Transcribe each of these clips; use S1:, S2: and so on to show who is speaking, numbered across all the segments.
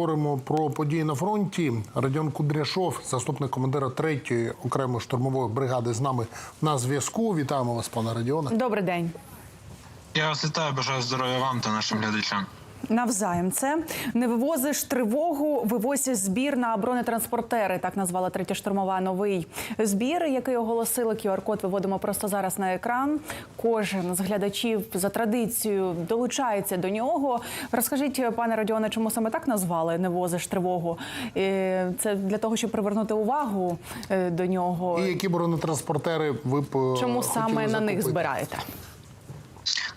S1: поговоримо про події на фронті. Радіон Кудряшов, заступник командира 3-ї окремої штурмової бригади, з нами на зв'язку. Вітаємо вас, пане Радіоне.
S2: Добрий день.
S3: Я вас вітаю, бажаю здоров'я вам та нашим глядачам.
S2: Навзаєм це не вивозиш тривогу, вивозиш збір на бронетранспортери. Так назвала третя штурмова новий збір, який оголосили QR-код Виводимо просто зараз на екран. Кожен з глядачів за традицією долучається до нього. Розкажіть, пане Радіоне, чому саме так назвали не возиш тривогу? Це для того, щоб привернути увагу е, до нього.
S1: І які бронетранспортери ви б е,
S2: Чому саме на них збираєте?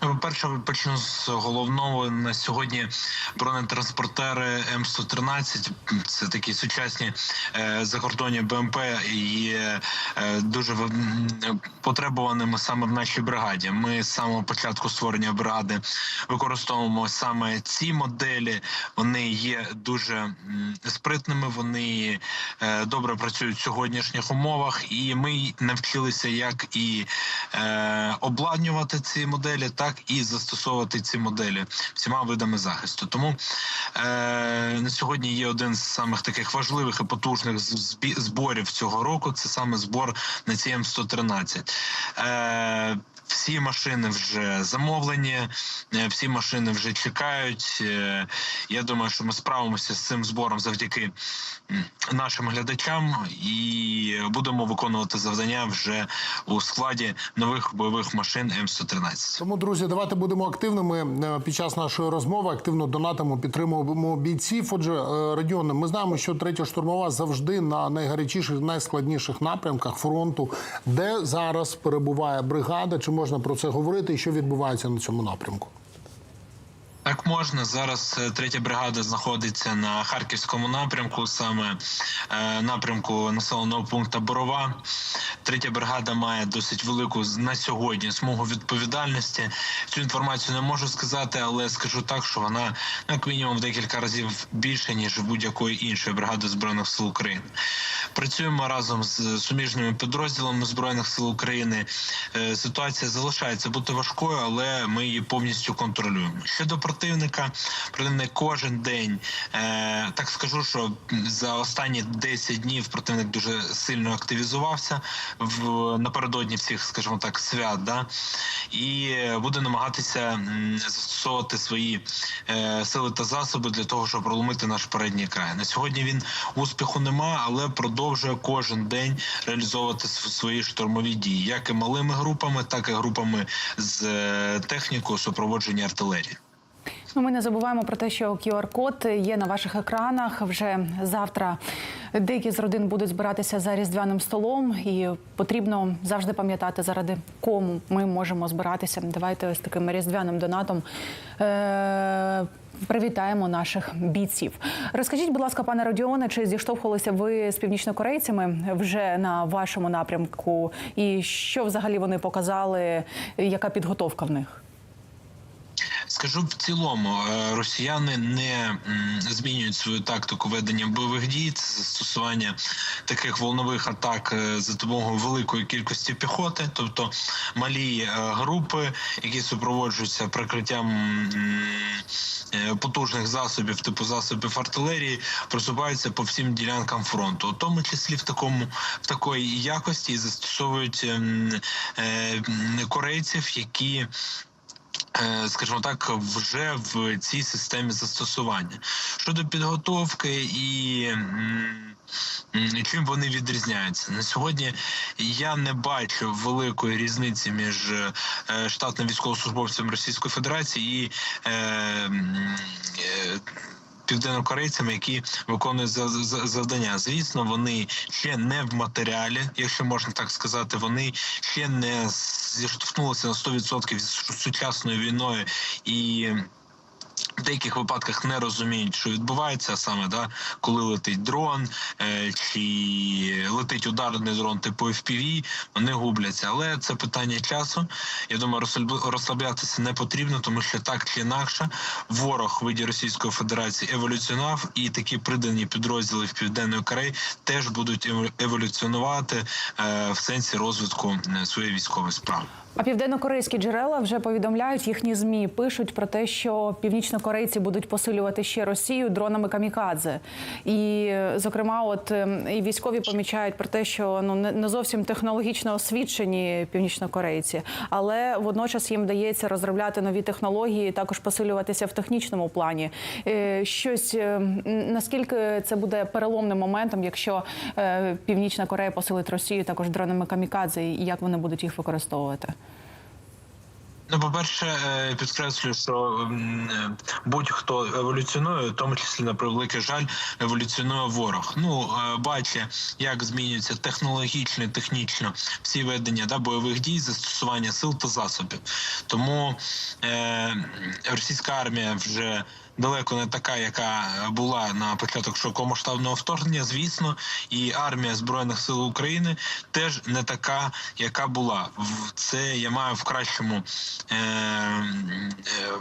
S3: Ну, По-перше, почну з головного на сьогодні. Бронетранспортери М113 це такі сучасні е, закордонні БМП є е, дуже потребуваними саме в нашій бригаді. Ми з самого початку створення бригади використовуємо саме ці моделі. Вони є дуже спритними. Вони е, добре працюють в сьогоднішніх умовах, і ми навчилися як і е, обладнювати ці моделі, так і застосовувати ці моделі всіма видами захисту. Тому е, на сьогодні є один з самих таких важливих і потужних зборів цього року. Це саме збор на ці М113. Е, всі машини вже замовлені, е, всі машини вже чекають. Е, Я думаю, що ми справимося з цим збором завдяки нашим глядачам і будемо виконувати завдання вже у складі нових бойових машин М113.
S1: Тому, друзі, давайте будемо активними е, під час нашої розмови. Активно донатимо, підтримуємо бійців. Отже, е, Радіоне, ми знаємо, що третя штурмова завжди на найгарячіших, найскладніших напрямках фронту. Де зараз перебуває бригада? Чи можна про це говорити? І що відбувається на цьому напрямку?
S3: Так можна зараз. е, Третя бригада знаходиться на харківському напрямку, саме напрямку населеного пункту Борова. Третя бригада має досить велику на сьогодні смугу відповідальності. Цю інформацію не можу сказати, але скажу так, що вона як мінімум в декілька разів більше ніж будь-якої іншої бригади збройних сил України. Працюємо разом з суміжними підрозділами збройних сил України. Е, Ситуація залишається бути важкою, але ми її повністю контролюємо. Щодо противника, противник кожен день е, так скажу, що за останні 10 днів противник дуже сильно активізувався в напередодні всіх, скажімо так, свят. Да? І буде намагатися застосовувати свої е, сили та засоби для того, щоб проломити наш передній край. На сьогодні він успіху нема, але продовжує кожен день реалізовувати свої штурмові дії, як і малими групами, так і групами з е, технікою супроводження артилерії.
S2: Ну, ми не забуваємо про те, що QR-код є на ваших екранах. Вже завтра деякі з родин будуть збиратися за різдвяним столом, і потрібно завжди пам'ятати, заради кому ми можемо збиратися. Давайте ось таким різдвяним донатом. Е- Привітаємо наших бійців. Розкажіть, будь ласка, пане Родіоне, чи зіштовхувалися ви з північнокорейцями вже на вашому напрямку? І що взагалі вони показали? Яка підготовка в них?
S3: Скажу в цілому, е, росіяни не змінюють свою тактику ведення бойових дій. Це застосування таких волнових атак е, за допомогою великої кількості піхоти, тобто малі е, групи, які супроводжуються прикриттям потужних засобів, типу засобів артилерії, просуваються по всім ділянкам фронту, у тому числі в такому в такої якості застосовують ем, корейців, які скажімо так, вже в цій системі застосування. Щодо підготовки і чим вони відрізняються на сьогодні, я не бачу великої різниці між е, штатним військовослужбовцем Російської Федерації і е, е, Південнокорейцями, які виконують за- за- завдання, звісно, вони ще не в матеріалі, якщо можна так сказати. Вони ще не зіштовхнулися на 100% з сучасною війною і. В деяких випадках не розуміють, що відбувається саме, да, коли летить дрон е, чи летить ударний дрон типу FPV, вони губляться. Але це питання часу. Я думаю, розслаб- розслаблятися не потрібно, тому що так чи інакше ворог в виді Російської Федерації еволюціонував, і такі придані підрозділи в Південної Кореї теж будуть еволюціонувати е, в сенсі розвитку е, своєї військової справи.
S2: А південнокорейські джерела вже повідомляють їхні змі. Пишуть про те, що північнокорейці будуть посилювати ще Росію дронами камікадзе. І, зокрема, от ем, і військові помічають про те, що ну не зовсім технологічно освічені північнокорейці, але водночас їм вдається розробляти нові технології, також посилюватися в технічному плані. Е, Щось е, наскільки це буде переломним моментом, якщо е, Північна Корея посилить Росію також дронами камікадзе, і як вони будуть їх використовувати?
S3: Ну, по-перше, підкреслю, підкреслюю, що м, е, будь-хто еволюціонує, в тому числі на превеликий жаль, еволюціонує ворог. Ну бачите, бачить, як змінюються технологічно, технічно всі ведення да, бойових дій, застосування сил та засобів. Тому е, російська армія вже. Далеко не така, яка була на початок широкомасштабного вторгнення, звісно, і армія збройних сил України теж не така, яка була. Це я маю в кращому. Е, е,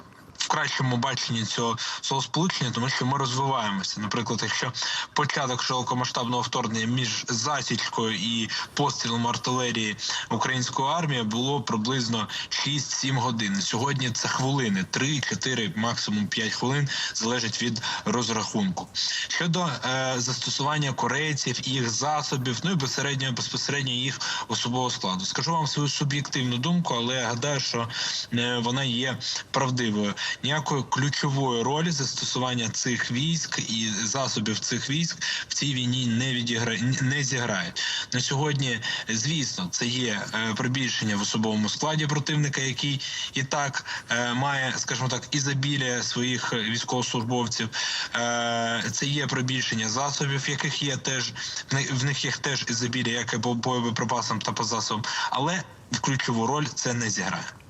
S3: в кращому баченні цього словосполучення, тому що ми розвиваємося. Наприклад, якщо початок широкомасштабного вторгнення між засічкою і пострілом артилерії української армії було приблизно 6-7 годин. Сьогодні це хвилини, 3-4, максимум 5 хвилин, залежить від розрахунку. Щодо е, застосування корейців, їх засобів, ну і безпосередньо безпосередньо їх особового складу. Скажу вам свою суб'єктивну думку, але гадаю, що е, вона є правдивою. Ніякої ключової ролі застосування цих військ і засобів цих військ в цій війні не відіграє не зіграє. На сьогодні, звісно, це є е, прибільшення в особовому складі противника, який і так е, має, скажімо так, ізобілія своїх військовослужбовців. Е, Це є прибільшення засобів, яких є теж в них- є теж ізобілія, як і по боєприпасам та по засобам, але ключову роль це не зіграє.